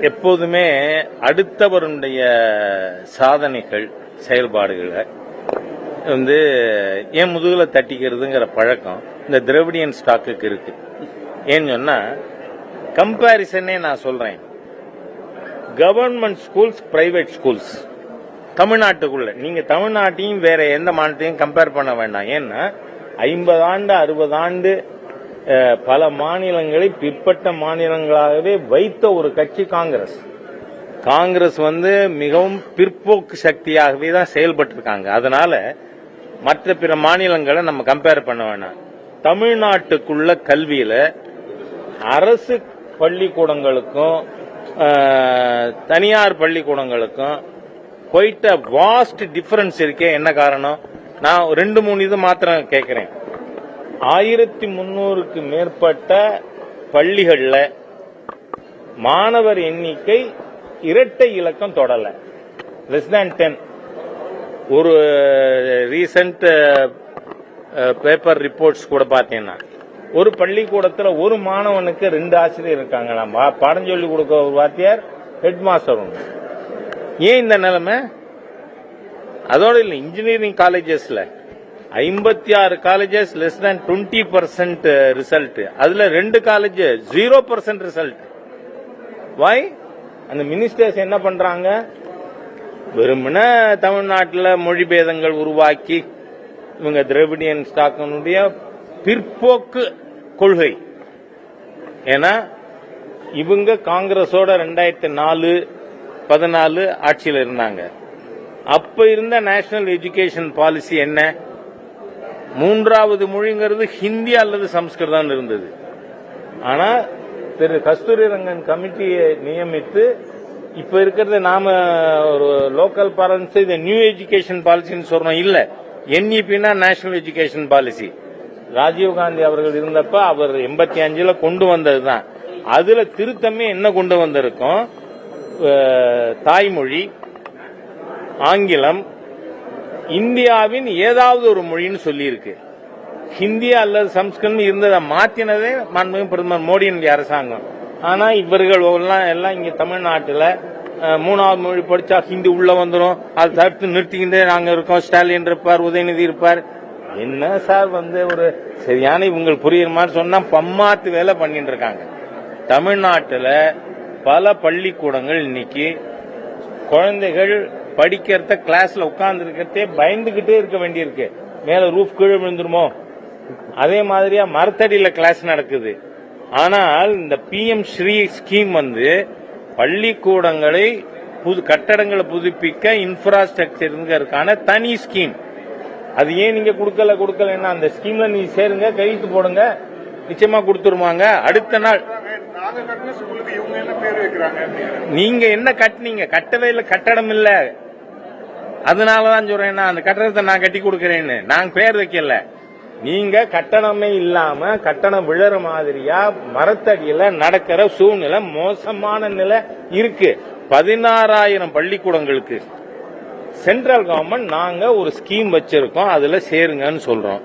எப்போதுமே அடுத்தவருடைய சாதனைகள் செயல்பாடுகளை வந்து ஏன் முதுகில் தட்டிக்கிறதுங்கிற பழக்கம் இந்த திரவிடியன் ஸ்டாக்குக்கு இருக்கு. ஏன்னு சொன்னா கம்பாரிசனே நான் சொல்றேன். Government schools private schools. தமிழ்நாட்டுக்குள்ள. நீங்க தமிழ்நாட்டையும் வேற எந்த மாநிலத்தையும் கம்பேர் பண்ண வேண்டாம். ஏன்னா ஐம்பது ஆண்டு அறுபது ஆண்டு பல மாநிலங்களை பிற்பட்ட மாநிலங்களாகவே வைத்த ஒரு கட்சி காங்கிரஸ். காங்கிரஸ் வந்து மிகவும் பிற்போக்கு சக்தியாகவே தான் செயல்பட்டு இருக்காங்க அதனால மற்ற பிற மாநிலங்களை நம்ம கம்பேர் பண்ண வேணாம். தமிழ்நாட்டுக்குள்ள கல்வியில அரசு பள்ளிக்கூடங்களுக்கும் தனியார் பள்ளிக்கூடங்களுக்கும் போயிட்ட வாஸ்ட் டிஃபரன்ஸ் இருக்கே. என்ன காரணம்? நான் ரெண்டு மூணு இது மாத்திரம் கேட்கிறேன் ஆயிரத்தி முன்னூறுக்கு மேற்பட்ட பள்ளிகளில் மாணவர் எண்ணிக்கை இரட்டை இலக்கம் தொடல. லெஸ் தேன் டென் ஒரு ரீசன்ட் பேப்பர் ரிப்போர்ட்ஸ் கூட பார்த்தீங்கன்னா ஒரு பள்ளிக்கூடத்தில் ஒரு மாணவனுக்கு ரெண்டு ஆசிரியர் இருக்காங்க பாடம் சொல்லி கொடுக்க ஒரு வாத்தியார் ஹெட் மாஸ்டர் ஒன்று ஏன் இந்த நிலைமை? அதோட இல்லை இன்ஜினியரிங் காலேஜஸ்ல ஐம்பத்தி ஆறு colleges less than twenty percent result அதுல ரெண்டு காலேஜ் ஜீரோ பர்சன்ட் ரிசல்ட் வாய் அந்த மினிஸ்டர்ஸ் என்ன பண்றாங்க? வெறுமன தமிழ்நாட்டில் மொழி பேதங்கள் உருவாக்கி இவங்க திரவிடியன் ஸ்டாக்கினுடைய பிற்போக்கு கொள்கை. ஏன்னா இவங்க காங்கிரஸோட ரெண்டாயிரத்தி நாலு பதினாலு ஆட்சியில் இருந்தாங்க. அப்ப இருந்த நேஷனல் எஜுகேஷன் பாலிசி என்ன? மூன்றாவது மொழிங்கிறது ஹிந்தி அல்லது சம்ஸ்கிருதம் இருந்தது. ஆனா திரு கஸ்தூரி ரங்கன் கமிட்டியை நியமித்து இப்ப இருக்கிறது நாம ஒரு லோக்கல் பேரண்ட்ஸ் இது நியூ எஜுகேஷன் பாலிசின்னு சொல்றோம் இல்ல என்இபினா நேஷனல் எஜுகேஷன் பாலிசி. ராஜீவ்காந்தி அவர்கள் இருந்தப்ப அவர் எண்பத்தி அஞ்சுல கொண்டு வந்ததுதான். அதுல திருத்தமே என்ன கொண்டு வந்திருக்கோம்? தாய்மொழி ஆங்கிலம் இந்தியாவின் ஏதாவது ஒரு மொழின்னு சொல்லியிருக்கு. ஹிந்தி அல்லது சம்ஸ்கிருதம் இருந்ததை மாத்தினதே மாண்புமிகு பிரதமர் மோடியினுடைய அரசாங்கம். ஆனா இவர்கள் எல்லாம் எல்லாம் இங்க தமிழ்நாட்டில் மூணாவது மொழி படிச்சா ஹிந்தி உள்ள வந்துடும் அதை தடுத்து நிறுத்திக்கிட்டே நாங்க இருக்கோம். ஸ்டாலின் இருப்பார் உதயநிதி இருப்பார். என்ன சார் வந்து ஒரு சரியான இவங்களுக்கு புரியுற மாதிரி சொன்னா பம்மாத்து வேலை பண்ணிட்டு இருக்காங்க. தமிழ்நாட்டில் பல பள்ளிக்கூடங்கள் இன்னைக்கு குழந்தைகள் படிக்கிறத கிளாஸ்ல உட்கார்ந்து இருக்கிறதே பயந்துகிட்டே இருக்க வேண்டியிருக்கு. மேல ரூஃப் கீழே விழுந்துருமோ? அதே மாதிரியா மரத்தடியில கிளாஸ் நடக்குது. ஆனால் இந்த பிஎம் ஸ்ரீ ஸ்கீம் வந்து பள்ளிக்கூடங்களை புது கட்டடங்களை புதுப்பிக்க இன்ஃப்ராஸ்ட்ரக்சருங்கிறதுக்கான தனி ஸ்கீம் அது ஏன் நீங்க கொடுக்கல கொடுக்கலன்னா அந்த ஸ்கீம்ல நீ சேருங்க கையெழுத்து போடுங்க நிச்சயமா கொடுத்துருவாங்க. அடுத்த நாள் நாங்க. நீங்க என்ன கட்டுனீங்க? கட்டவே இல்ல கட்டடம் இல்ல. அதனாலதான் சொல்றேன் அந்த கட்டணத்தை நான் கட்டி கொடுக்கறேன்னு. நான் பேர் வைக்கல. நீங்க கட்டணமே இல்லாம கட்டணம் விழற மாதிரியா மரத்தடியில நடக்கிற சூழ்நிலை மோசமான நிலை இருக்கு. பதினாறாயிரம் பள்ளிக்கூடங்களுக்கு. சென்ட்ரல் கவர்மெண்ட் நாங்க ஒரு ஸ்கீம் வச்சிருக்கோம் அதுல சேருங்கன்னு சொல்றோம்.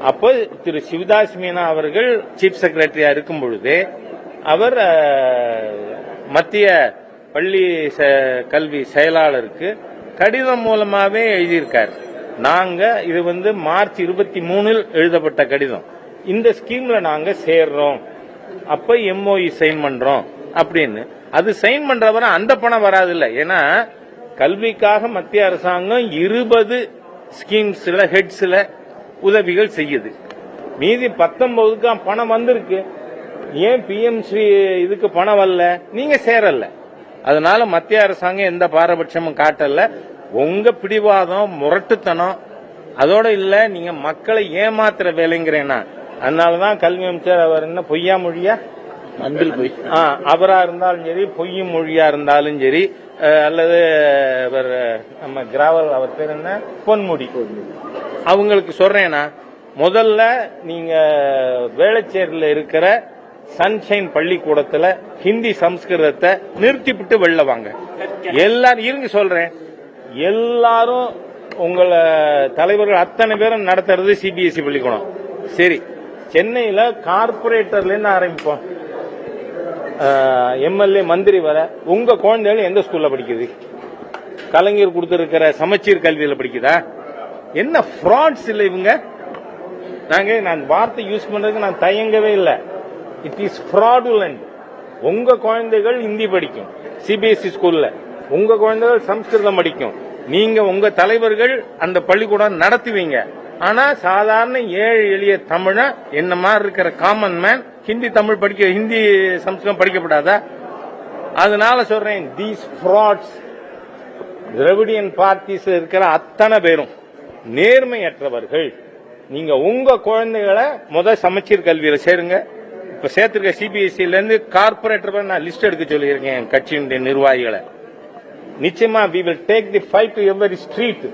அப்போ திரு சிவதாஸ் மீனா அவர்கள் சீஃப் செக்ரட்டரியா இருக்கும் பொழுது அவர் மத்திய பள்ளி ச- கல்வி செயலாளருக்கு கடிதம் மூலமாகவே எழுதியிருக்கார். நாங்கள் இது வந்து மார்ச் இருபத்தி மூணில் எழுதப்பட்ட கடிதம். இந்த ஸ்கீம்ல நாங்கள் சேர்றோம். அப்ப எம்ஓஇ சைன் பண்றோம். அப்படின்னு. அது சைன் பண்றவரை அந்த பணம் வராது இல்லை ஏன்னா கல்விக்காக மத்திய அரசாங்கம் இருபது ஸ்கீம்ஸ்ல ஹெட்ஸ்ல உதவிகள் செய்யுது. மீதி பத்தொன்பதுக்கு பணம் வந்திருக்கு. ஏன் பிஎம்சி இதுக்கு பணம் வரல? நீங்க சேரல. அதனால மத்திய அரசாங்கம் எந்த பாரபட்சமும் காட்டல. உங்க பிடிவாதம் முரட்டுத்தனம் அதோட இல்ல நீங்க மக்களை ஏமாத்துற வேலைங்கிறேன்னா. அதனாலதான் கல்வி அமைச்சர் அவர் என்ன பொய்யா மொழியா? அன்பில் பொய். அவரா இருந்தாலும் சரி பொய்யும் மொழியா இருந்தாலும் சரி அல்லது அவர் நம்ம கிராவல் அவர் பேர் என்ன? பொன்முடி. அவங்களுக்கு சொல்றேன்னா முதல்ல நீங்க வேளச்சேரியில் இருக்கிற சன்ஷைன் பள்ளிக்கூடத்துல ஹிந்தி சம்ஸ்கிருதத்தை நிறுத்திவிட்டு வெளில வாங்க. எல்லாரும் இருங்க சொல்றேன். எல்லாரும் உங்களை தலைவர்கள் அத்தனை பேரும் நடத்துறது சிபிஎஸ்இ பள்ளிக்கூடம். சரி சென்னையில கார்பரேட்டர்ல இருந்து ஆரம்பிப்போம். எம்எல்ஏ மந்திரி வர உங்க குழந்தைகள் எந்த ஸ்கூல்ல படிக்குது? கலைஞர் கொடுத்திருக்கிற சமச்சீர் கல்வியில படிக்குதா? என்ன ஃப்ராட்ஸ் இல்லை இவங்க? நாங்க நான் வார்த்தை யூஸ் பண்றதுக்கு நான் தயங்கவே இல்லை. இட் இஸ் ஃப்ராடுலண்ட் உங்க குழந்தைகள் ஹிந்தி படிக்கும். சிபிஎஸ்இ ஸ்கூல்ல உங்க குழந்தைகள் சம்ஸ்கிருதம் படிக்கும். நீங்க உங்க தலைவர்கள் அந்த பள்ளிக்கூடம் நடத்துவீங்க. ஆனா சாதாரண ஏழை எளிய தமிழ என்ன மாதிரி இருக்கிற காமன் மேன் ஹிந்தி தமிழ் படிக்க ஹிந்தி சம்ஸ்கிருதம் படிக்கப்படாதா? அதனால சொல்றேன் தீஸ் ஃப்ராட்ஸ் திரவிடியன் பார்ட்டிஸ் இருக்கிற அத்தனை பேரும் நேர்மையற்றவர்கள். நீங்க உங்க குழந்தைகளை முத சமச்சீர் கல்வியில சேருங்க. இப்ப சேர்த்திருக்க சிபிஎஸ்சில இருந்து கார்பரேட்டர் நான் லிஸ்ட் எடுக்க சொல்லியிருக்கேன் என் கட்சியினுடைய நிர்வாகிகளை. நிச்சயமா we will take the fight to every street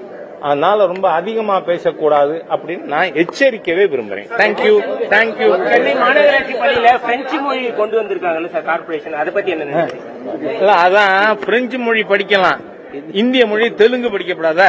அதனால ரொம்ப அதிகமா பேசக்கூடாது அப்படின்னு நான் எச்சரிக்கவே விரும்புறேன். தேங்க்யூ தேங்க்யூ சென்னை மாநகராட்சி பள்ளியில பிரெஞ்சு மொழி கொண்டு வந்திருக்காங்கல்ல சார் கார்பரேஷன் அதை பத்தி என்ன இல்ல அதான் பிரெஞ்சு மொழி படிக்கலாம். இந்திய மொழி தெலுங்கு படிக்கப்படாதா